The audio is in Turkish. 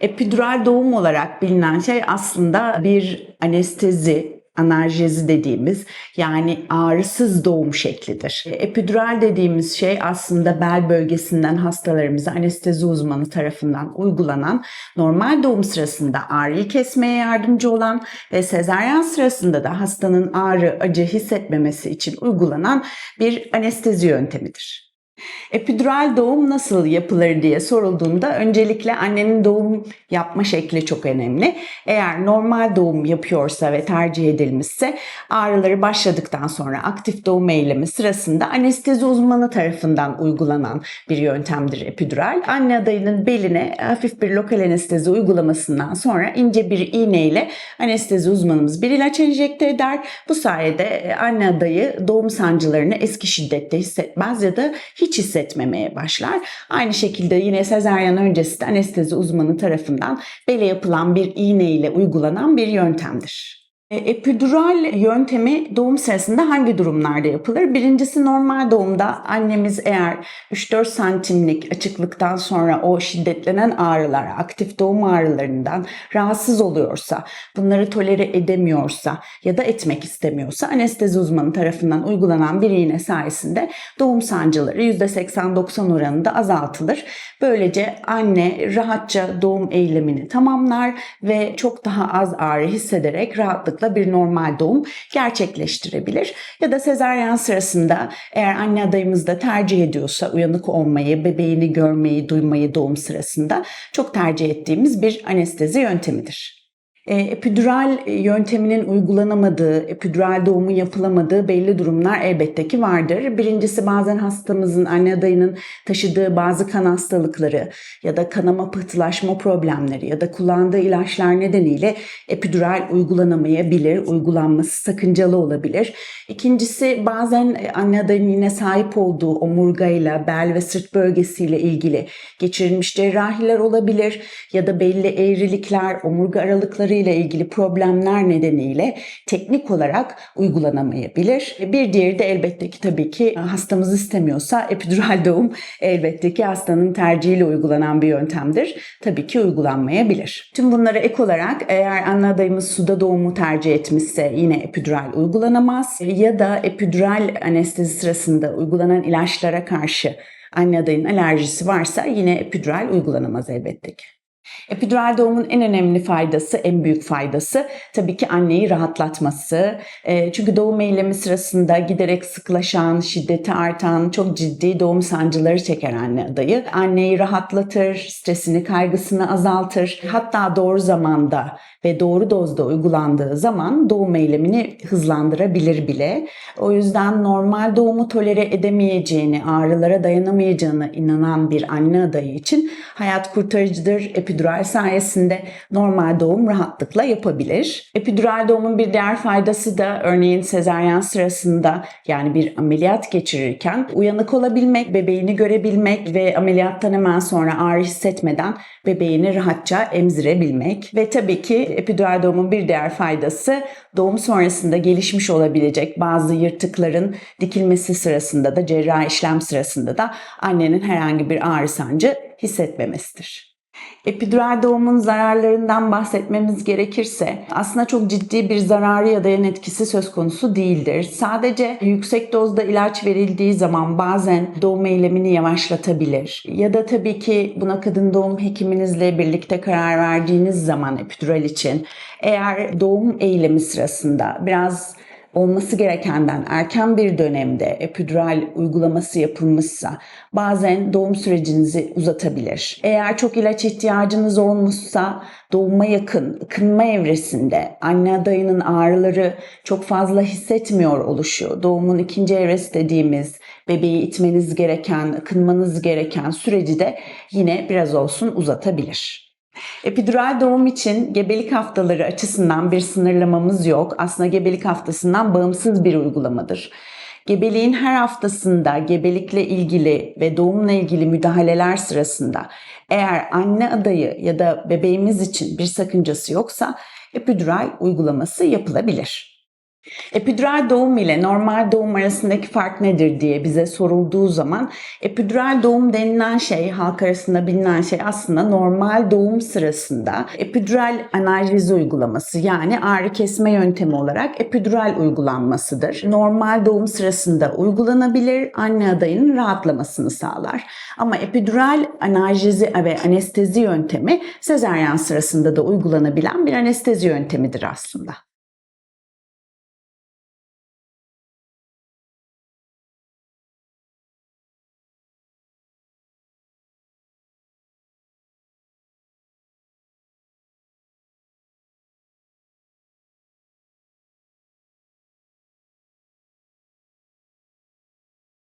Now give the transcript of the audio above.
Epidural doğum olarak bilinen şey aslında bir anestezi, analjezi dediğimiz yani ağrısız doğum şeklidir. Epidural dediğimiz şey aslında bel bölgesinden hastalarımıza anestezi uzmanı tarafından uygulanan normal doğum sırasında ağrıyı kesmeye yardımcı olan ve sezaryen sırasında da hastanın ağrı, acı hissetmemesi için uygulanan bir anestezi yöntemidir. Epidural doğum nasıl yapılır diye sorulduğunda öncelikle annenin doğum yapma şekli çok önemli. Eğer normal doğum yapıyorsa ve tercih edilmişse ağrıları başladıktan sonra aktif doğum eylemi sırasında anestezi uzmanı tarafından uygulanan bir yöntemdir epidural. Anne adayının beline hafif bir lokal anestezi uygulamasından sonra ince bir iğne ile anestezi uzmanımız bir ilaç enjekte eder. Bu sayede anne adayı doğum sancılarını eski şiddette hissetmez ya da hiç hissetmemeye başlar. Aynı şekilde yine sezaryen öncesi de anestezi uzmanı tarafından bele yapılan bir iğne ile uygulanan bir yöntemdir. E, Epidural yöntemi doğum sırasında hangi durumlarda yapılır? Birincisi normal doğumda annemiz eğer 3-4 santimlik açıklıktan sonra o şiddetlenen ağrılar, aktif doğum ağrılarından rahatsız oluyorsa, bunları tolere edemiyorsa ya da etmek istemiyorsa anestezi uzmanı tarafından uygulanan bir iğne sayesinde doğum sancıları %80-90 oranında azaltılır. Böylece anne rahatça doğum eylemini tamamlar ve çok daha az ağrı hissederek rahatlıkla bir normal doğum gerçekleştirebilir. Ya da sezaryen sırasında eğer anne adayımız da tercih ediyorsa uyanık olmayı, bebeğini görmeyi, duymayı doğum sırasında çok tercih ettiğimiz bir anestezi yöntemidir. E, Epidural yönteminin uygulanamadığı, epidural doğumun yapılamadığı belli durumlar elbette ki vardır. Birincisi bazen hastamızın, anne adayının taşıdığı bazı kan hastalıkları ya da kanama pıhtılaşma problemleri ya da kullandığı ilaçlar nedeniyle epidural uygulanamayabilir, uygulanması sakıncalı olabilir. İkincisi bazen anne adayının yine sahip olduğu omurgayla, bel ve sırt bölgesiyle ilgili geçirilmiş cerrahiler olabilir ya da belli eğrilikler, omurga aralıkları ile ilgili problemler nedeniyle teknik olarak uygulanamayabilir. Bir diğeri de elbette ki tabii ki hastamız istemiyorsa epidural doğum elbette ki hastanın tercihiyle uygulanan bir yöntemdir. Tabii ki uygulanmayabilir. Tüm bunlara ek olarak eğer anne adayımız suda doğumu tercih etmişse yine epidural uygulanamaz ya da epidural anestezi sırasında uygulanan ilaçlara karşı anne adayın alerjisi varsa yine epidural uygulanamaz elbette ki. Epidural doğumun en önemli faydası, en büyük faydası tabii ki anneyi rahatlatması. E, çünkü doğum eylemi sırasında giderek sıklaşan, şiddeti artan, çok ciddi doğum sancıları çeker anne adayı. Anneyi rahatlatır, stresini, kaygısını azaltır. Hatta doğru zamanda ve doğru dozda uygulandığı zaman doğum eylemini hızlandırabilir bile. O yüzden normal doğumu tolere edemeyeceğini, ağrılara dayanamayacağını inanan bir anne adayı için hayat kurtarıcıdır. Epidural sayesinde normal doğum rahatlıkla yapabilir. Epidural doğumun bir diğer faydası da örneğin sezaryen sırasında yani bir ameliyat geçirirken uyanık olabilmek, bebeğini görebilmek ve ameliyattan hemen sonra ağrı hissetmeden bebeğini rahatça emzirebilmek ve tabii ki epidural doğumun bir diğer faydası doğum sonrasında gelişmiş olabilecek bazı yırtıkların dikilmesi sırasında da cerrahi işlem sırasında da annenin herhangi bir ağrı sancı hissetmemesidir. Epidural doğumun zararlarından bahsetmemiz gerekirse aslında çok ciddi bir zararı ya da yan etkisi söz konusu değildir. Sadece yüksek dozda ilaç verildiği zaman bazen doğum eylemini yavaşlatabilir. Ya da tabii ki buna kadın doğum hekiminizle birlikte karar verdiğiniz zaman epidural için eğer doğum eylemi sırasında biraz olması gerekenden erken bir dönemde epidural uygulaması yapılmışsa bazen doğum sürecinizi uzatabilir. Eğer çok ilaç ihtiyacınız olmuşsa doğuma yakın ıkınma evresinde anne adayının ağrıları çok fazla hissetmiyor oluşu, doğumun ikinci evresi dediğimiz bebeği itmeniz gereken, ıkınmanız gereken süreci de yine biraz olsun uzatabilir. Epidural doğum için gebelik haftaları açısından bir sınırlamamız yok. Aslında gebelik haftasından bağımsız bir uygulamadır. Gebeliğin her haftasında gebelikle ilgili ve doğumla ilgili müdahaleler sırasında eğer anne adayı ya da bebeğimiz için bir sakıncası yoksa epidural uygulaması yapılabilir. Epidural doğum ile normal doğum arasındaki fark nedir diye bize sorulduğu zaman epidural doğum denilen şey halk arasında bilinen şey aslında normal doğum sırasında epidural analjezi uygulaması yani ağrı kesme yöntemi olarak epidural uygulanmasıdır. Normal doğum sırasında uygulanabilir anne adayının rahatlamasını sağlar. Ama epidural analjezi ve anestezi yöntemi sezaryen sırasında da uygulanabilen bir anestezi yöntemidir aslında.